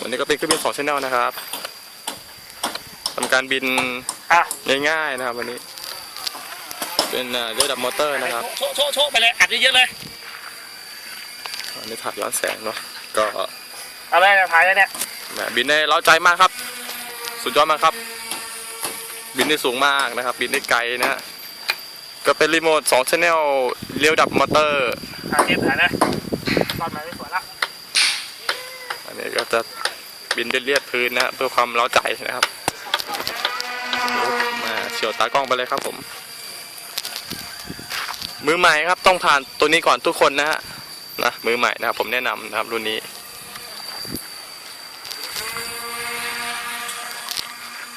วันนี้ก็เป็นเครื่องบินสองชแนลนะครับทำการบินอะง่ายๆนะครับวันนี้ เป็นเอ่อเรือดับมอเตอร์นะครับ โชว์โชว์โชว์ไปเลย อัดเยอะๆเลยอันนี้ถ่ายย้อนแสงเนาะ ก็เอาเลยนะถ่ายเลยเนี่ยแหมบินได้เล้าใจมากครับ สุดยอดมากครับ บินได้สูงมากนะครับ บินได้ไกลนะฮะก็เป็นรีโมท2 Channel เลี้ยวดับมอเตอร์ถ่ายเก็บถ่ายนะตอนไหนไม่สวยละอันนี้ก็จะ บินได้เลียดพื้นนะฮะเพื่อความเล้าใจนะครับมาเฉียวตากล้องไปเลยครับผม มือใหม่ครับต้องผ่านตัวนี้ก่อนทุกคนนะฮะนะมือใหม่นะครับผมแนะนำนะครับรุ่นนี้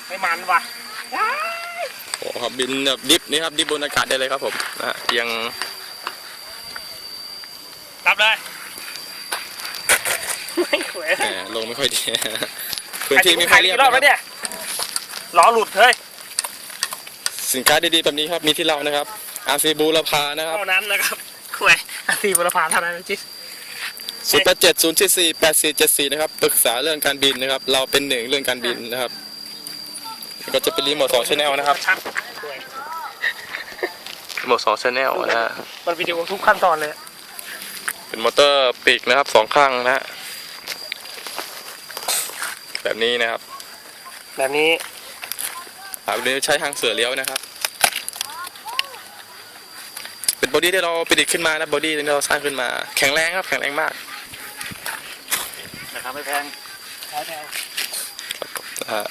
ไม่มันว่ะโอ้ครับบินแบบดิฟนี่ครับดิฟบนอากาศได้เลยครับผมนะฮะยังรับเลยไม่สวยแหม ลงไม่ค่อยดีพื้นที่ไม่ค่อยเรียบรอบนะคแล้รับวเนี่ยล้อหลุดเฮ้ยสินค้าดีๆแบบนี้ครับมีที่เรานะครับอาซีบูรพานะครับเท่านั้นนะครับคุยสี่บุรพาเท่านั้นจิ๊ศูนย์แปดเจ็ดศูนย์ที่สี่แปดสี่เจ็ดสี่นะครับปรึกษาเรื่องการบินนะครับ เราเป็นหนึ่งเรื่องการบินนะครับแล้วก็จะเป็นรีโมทสองชแนลนะครับชัดคุยรีโมทสองชแนลนะฮะมันวิดีโอทุกขั้นตอนเลย เป็นมอเตอร์ปีกนะครับสองข้างนะฮะ แบบนี้นะครับ แบบนี้แบบนี้ใช้ทางเสือเลี้ยวนะครับ เป็นบอดี้ที่เราประดิษฐ์ขึ้นมานะบอดี้ที่เราสร้างขึ้นมา แข็งแรงครับแข็งแรงมากนะครับไม่แพงแพงนะฮะ